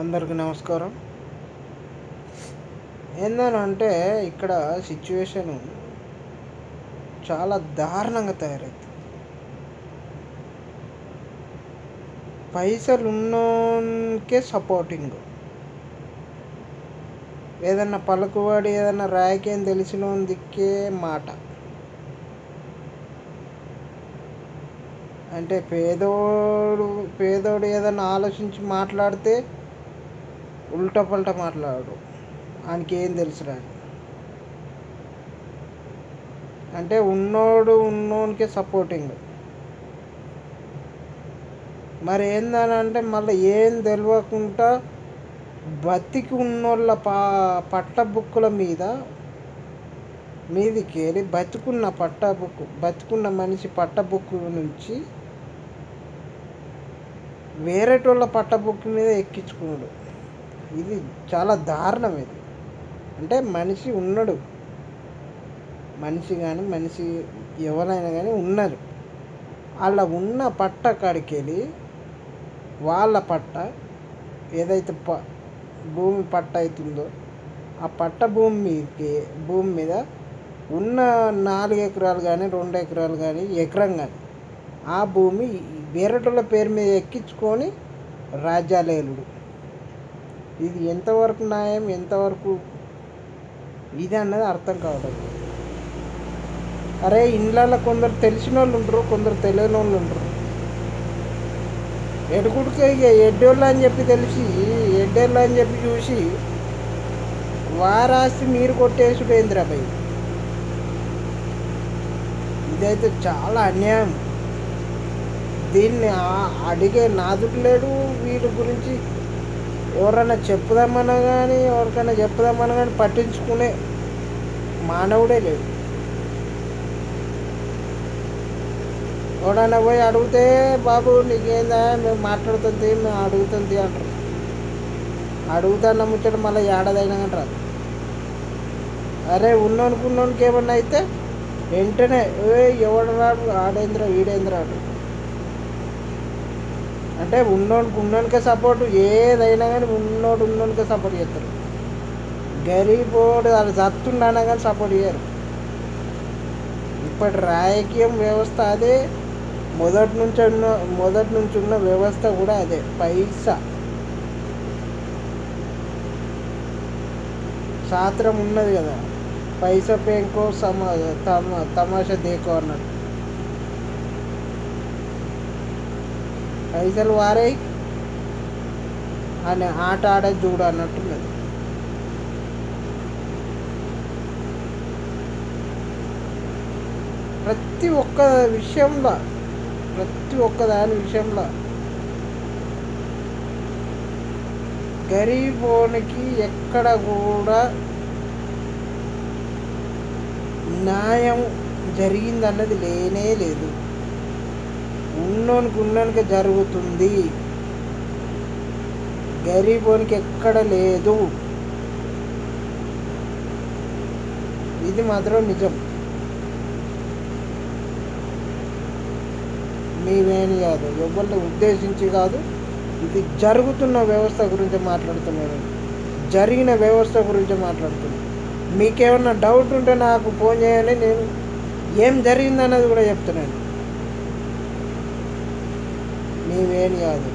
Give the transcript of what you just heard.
అందరికీ నమస్కారం. ఏందనంటే ఇక్కడ సిచ్యువేషను చాలా దారుణంగా తయారవుతుంది పైసలు ఉన్నోనికే సపోర్టింగ్. ఏదన్నా పలుకుబడి ఏదన్నా రాయకేం తెలిసిన దిక్కే మాట. అంటే పేదోడు పేదోడు ఏదన్నా ఆలోచించి మాట్లాడితే ఉల్టా పల్టా మాట్లాడు ఆయనకి ఏం తెలుసురా అంటే ఉన్నోడు ఉన్నోనికే సపోర్టింగ్ మరి ఏందని అంటే మళ్ళీ ఏం తెలియకుండా బతికి ఉన్నోళ్ళ పా పట్ట బుక్కుల మీద మీదికి వెళ్ళి బతుకున్న పట్ట బుక్ బతుకున్న మనిషి పట్ట బుక్ నుంచి వేరేటోళ్ళ పట్ట బుక్ మీద ఎక్కించుకున్నాడు. ఇది చాలా దారుణం ఇది. అంటే మనిషి ఉన్నాడు. మనిషి కానీ మనిషి ఎవరైనా కానీ ఉన్నారు. అలా ఉన్న పట్ట కాడికి వెళ్ళి వాళ్ళ పట్ట ఏదైతే ప భూమి పట్ట అవుతుందో ఆ పట్ట భూమి మీదకి భూమి మీద ఉన్న నాలుగు ఎకరాలు కానీ రెండు ఎకరాలు కానీ ఎకరం కానీ ఆ భూమి వేరేటోళ్ళ పేరు మీద ఎక్కించుకొని రాజ్యాలేలుడు ఇది ఎంతవరకు న్యాయం ఎంతవరకు ఇది అన్నది అర్థం కావడం అరే ఇండ్లలో కొందరు తెలిసిన వాళ్ళు ఉంటారు కొందరు తెలియని వాళ్ళు ఉంటారు ఎడుకుడికి ఎడ్డోళ్ళు అని చెప్పి తెలిసి ఎడ్డోళ్ళు అని చెప్పి చూసి వారాస్తి మీరు కొట్టేసుడు ఏంద్రాబాయి ఇదైతే చాలా అన్యాయం. దీన్ని అడిగే నాదుడు లేడు వీటి గురించి ఎవరైనా చెప్పుదామన్నా కానీ ఎవరికైనా చెప్పుదామన్నా కానీ పట్టించుకునే మానవుడే లేదు. ఎవడన్నా పోయి అడిగితే బాబు నీకేందా? మేము మాట్లాడుతుంది మేము అడుగుతుంది అంటారు. అడుగుతాన్న ముచ్చట మళ్ళీ ఏడాదైనా అంటారు అరే ఉన్నోనికి ఏమన్నా అయితే వెంటనే ఏ ఎవడు రాడు? ఆడేంద్ర వీడేంద్ర అంటారు. అంటే ఉన్నోనికి ఉన్నోనికే సపోర్ట్ ఏదైనా కానీ ఉన్నోడు ఉన్నోనికే సపోర్ట్ చేస్తారు. గరీబోడు అది చత్తుండనా కానీ సపోర్ట్ చేయరు. ఇప్పటి రాజకీయం వ్యవస్థ అదే మొదటి నుంచి ఉన్న మొదటి నుంచి ఉన్న వ్యవస్థ కూడా అదే పైసా. శాస్త్రం ఉన్నది కదా పైసా పేంకో సమ తమ తమాషా దేకో అన్నట్టు. పైసలు వారే అని ఆట ఆడే చూడు అన్నట్టున్నది ప్రతి ఒక్క విషయంలో ప్రతి ఒక్క దాని విషయంలో గరీబోనికి ఎక్కడ కూడా న్యాయం జరిగిందన్నది లేనే లేదు. ఉన్నోనికి ఉన్నోనికి జరుగుతుంది. గరీబోనికి ఎక్కడ లేదు. ఇది మాత్రం నిజం. మీవేని కాదు. ఎవరిని ఉద్దేశించి కాదు. ఇది జరుగుతున్న వ్యవస్థ గురించి మాట్లాడుతున్నాను. జరిగిన వ్యవస్థ గురించి మాట్లాడుతున్నాను. మీకేమన్నా డౌట్ ఉంటే నాకు ఫోన్ చేయాలి నేను ఏం జరిగిందన్నది కూడా చెప్తున్నాను. నీవేం కాదు.